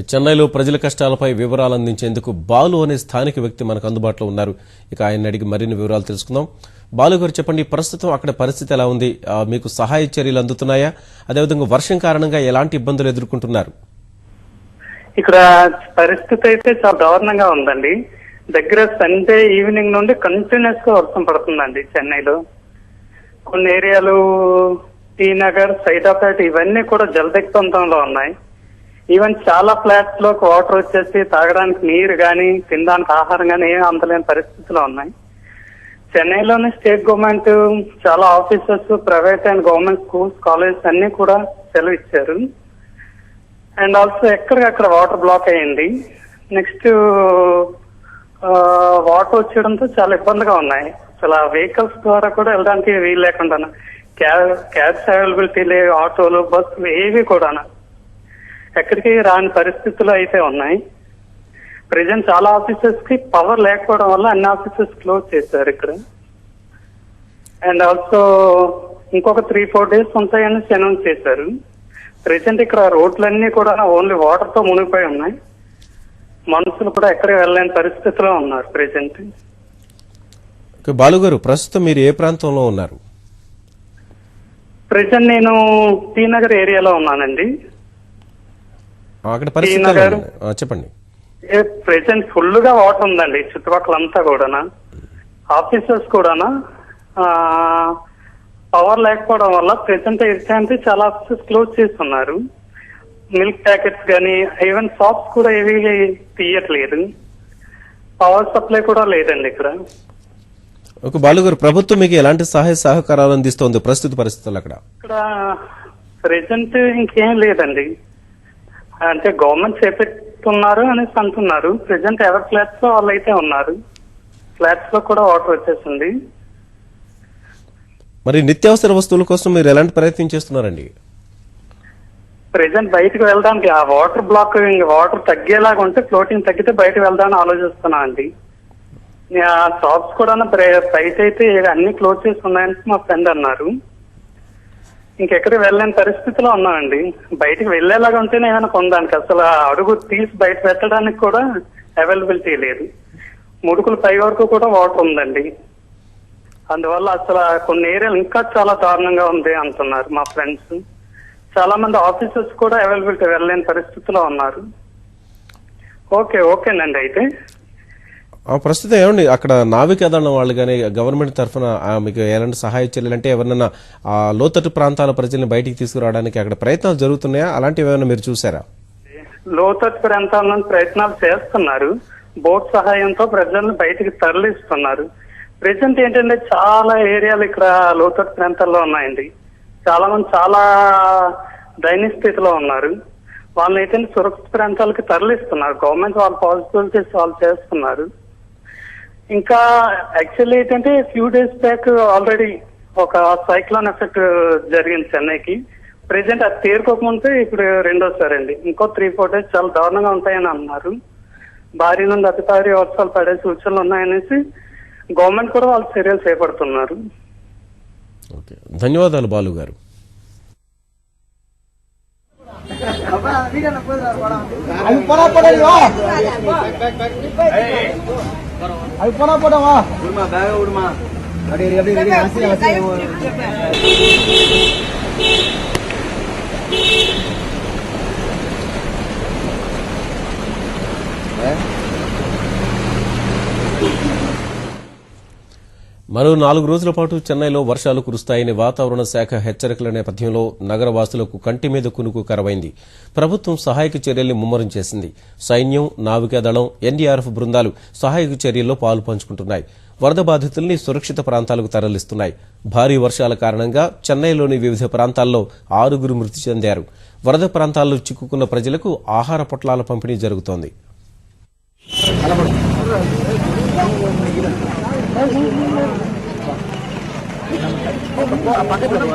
చెన్నైలో ప్రజల కష్టాలపై వివరాలు అందించేందుకు బాలు అనే స్థానిక వ్యక్తి మనకు అందుబాటులో ఉన్నారు. ఇక ఆయన అడిగి మరిన్ని వివరాలు తెలుసుకుందాం. బాలు గారు చెప్పండి ప్రస్తుతం అక్కడ పరిస్థితి ఎలా ఉంది? మీకు సహాయ చర్యలు అందుతున్నాయా? అదేవిధంగా వర్షం కారణంగా ఎలాంటి ఇబ్బందులు ఎదుర్కొంటున్నారు? ఇక్కడ పరిస్థితి అయితే చాలా దారుణంగా ఉందండి. దగ్గర సండే ఈవినింగ్ నుండి కంటిన్యూస్గా వర్షం పడుతుందండి చెన్నైలో. కొన్ని ఏరియాలు టీ నగర్ సైదాపేట ఇవన్నీ కూడా జలదిగ్బంధంలో ఉన్నాయి. ఈవెన్ చాలా ఫ్లాట్స్లో వాటర్ వచ్చేసి తాగడానికి నీరు కానీ తినడానికి ఆహారం కానీ ఏం అందలేని పరిస్థితులు ఉన్నాయి. చెన్నైలోని స్టేట్ గవర్నమెంట్ చాలా offices private and government schools colleges అన్ని కూడా సెలవు ఇచ్చారు. అండ్ ఆల్సో ఎక్కడికక్కడ వాటర్ బ్లాక్ అయ్యింది. నెక్స్ట్ వాటర్ వచ్చేయడంతో చాలా ఇబ్బందిగా ఉన్నాయి. అసలు వెహికల్స్ ద్వారా కూడా వెళ్ళడానికి వీలు లేకుండా క్యాబ్ క్యాబ్స్ అవైలబిలిటీ లేవు ఆటోలు బస్సులు ఏవి కూడా ఎక్కడికి రాని పరిస్థితులు అయితే ఉన్నాయి. ప్రజెంట్ చాలా ఆఫీసెస్కి పవర్ లేకపోవడం వల్ల అన్ని ఆఫీసెస్ క్లోజ్ చేశారు ఇక్కడ. అండ్ ఆల్సో ఇంకొక త్రీ ఫోర్ డేస్ ఉంటాయని అనౌన్స్ చేశారు. ప్రెసెంట్ ఇక్కడ రోడ్లన్నీ కూడా ఓన్లీ వాటర్తో మునిగిపోయి ఉన్నాయి. మనుషులు కూడా ఎక్కడికి వెళ్ళలేని పరిస్థితిలో ఉన్నారు ప్రెసెంట్ ఇక బాలు గారు ప్రస్తుతం మీరు ఏ ప్రాంతంలో ఉన్నారు? ప్రెసెంట్ నేను టీ నగర్ ఏరియాలో ఉన్నానండి. అక్కడ పరిస్థితి చెప్పండి. ప్రెసెంట్ ఫుల్గా వాటర్ ఉందండి చుట్టుపక్కల అంతా కూడానా. ఆఫీసెస్ కూడానా. పవర్ లేకపోవడం వల్ల ప్రెసెంట్ అంటే చాలా ఆఫీసెస్ క్లోజ్ చేస్తున్నారు. మిల్క్ ప్యాకెట్స్ కానీ ఈవెన్ షాప్స్ కూడా ఏవి తీయట్లేదు. పవర్ సప్లై కూడా లేదండి ఇక్కడ. ఒక బాలు గారు ప్రభుత్వం మీకు ఎలాంటి సహాయ సహకారాలు అందిస్తోంది? ప్రస్తుత పరిస్థితులు అక్కడ. ఇక్కడ ప్రెసెంట్ ఇంకేం లేదండి. అంటే గవర్నమెంట్ చేపెట్టున్నారు అనేసి అంటున్నారు. ప్రెసెంట్ ఎవరి ఫ్లాట్స్లో వాళ్ళు అయితే ఉన్నారు. ఫ్లాట్స్లో కూడా వాటర్ వచ్చేసింది. మరి నిత్యావసర వస్తువుల కోసం మీరు ఎలాంటి ప్రయత్నం చేస్తున్నారండి? ప్రెసెంట్ బయటకు వెళ్ళడానికి ఆ వాటర్ బ్లాక్ వాటర్ తగ్గేలాగా ఉంటే ఫ్లోటింగ్ తగ్గితే బయటకు వెళ్దామని ఆలోచిస్తున్నా అండి. ఆ షాప్స్ కూడా బయట అయితే అన్ని క్లోజ్ చేసి ఉన్నాయని మా ఫ్రెండ్ అన్నారు. ఇంకెక్కడికి వెళ్ళలేని పరిస్థితిలో ఉన్నామండి బయటకు వెళ్ళేలాగా ఉంటేనే ఏమైనా కొందానికి అసలు ఆ అడుగు తీసి బయట పెట్టడానికి కూడా అవైలబిలిటీ లేదు. ముడుకులు పై వరకు కూడా వాటర్ ఉందండి. అందువల్ల అసలు కొన్ని ఏరియాలు ఇంకా చాలా దారుణంగా ఉంది అంటున్నారు మా ఫ్రెండ్స్ చాలా మంది ఆఫీసర్స్ కూడా అవైలబిలిటీ వెళ్ళలేని పరిస్థితిలో ఉన్నారు. ఓకే ఓకేనండి అయితే. ప్రస్తుతం ఏమండి? అక్కడ నావికాదళం వాళ్ళు కానీ గవర్నమెంట్ తరఫున మీకు ఎలాంటి సహాయ చేయాలంటే అంటే ఎవరన్నా ఆ లోతట్టు ప్రాంతాల ప్రజల్ని బయటికి తీసుకురావడానికి అక్కడ ప్రయత్నాలు జరుగుతున్నాయా? అలాంటివి ఏమైనా మీరు చూసారా లోతట్టు ప్రాంతాల నుంచి ప్రయత్నాలు చేస్తున్నారు. బోట్ సహాయంతో ప్రజలను బయటికి తరలిస్తున్నారు. ప్రజెంట్ ఏంటంటే చాలా ఏరియాలు ఇక్కడ లోతట్టు ప్రాంతాల్లో ఉన్నాయండి. చాలా మంది చాలా దైనిక స్థితిలో ఉన్నారు. వాళ్ళని అయితే సురక్షిత ప్రాంతాలకు తరలిస్తున్నారు. గవర్నమెంట్ వాళ్ళ పాజిబిలిటీస్ వాళ్ళు చేస్తున్నారు. ఇంకా యాక్చువల్లీ ఏంటంటే ఫ్యూ డేస్ బ్యాక్ ఆల్రెడీ ఒక సైక్లోన్ ఎఫెక్ట్ జరిగింది చెన్నైకి. ప్రెసెంట్ అది తీరుకోకముందే ఇప్పుడు రెండోసారి అండి. ఇంకో త్రీ ఫోర్ డేస్ చాలా దారుణంగా ఉంటాయని అన్నారు. భారీ నుండి అతి భారీ వర్షాలు పడే సూచనలు ఉన్నాయనేసి గవర్నమెంట్ కూడా వాళ్ళు చర్యలు చేపడుతున్నారు. ధన్యవాదాలు బాలు గారు. అది அது போனா போடா வா. விடுமா பேக விடுமா. அப்படியே அப்படியே ரெடி ஆசி మరో నాలుగు రోజుల పాటు చెన్నైలో వర్షాలు కురుస్తాయని వాతావరణ శాఖ హెచ్చరికల నేపథ్యంలో నగరవాసులకు కంటి మీద కునుకు కరవైంది. ప్రభుత్వం సహాయక చర్యల్ని ముమ్మరం చేసింది. సైన్యం నావికాదళం ఎన్డీఆర్ఎఫ్ బృందాలు సహాయక చర్యల్లో పాలు పంచుకుంటున్నాయి. వరద బాధితుల్ని సురక్షిత ప్రాంతాలకు తరలిస్తున్నాయి. భారీ వర్షాల కారణంగా చెన్నైలోని వివిధ ప్రాంతాల్లో ఆరుగురు మృతి చెందారు. వరద ప్రాంతాల్లో చిక్కుకున్న ప్రజలకు ఆహార పొట్లాల పంపిణీ జరుగుతోంది. Bukan apa-apa apakah belum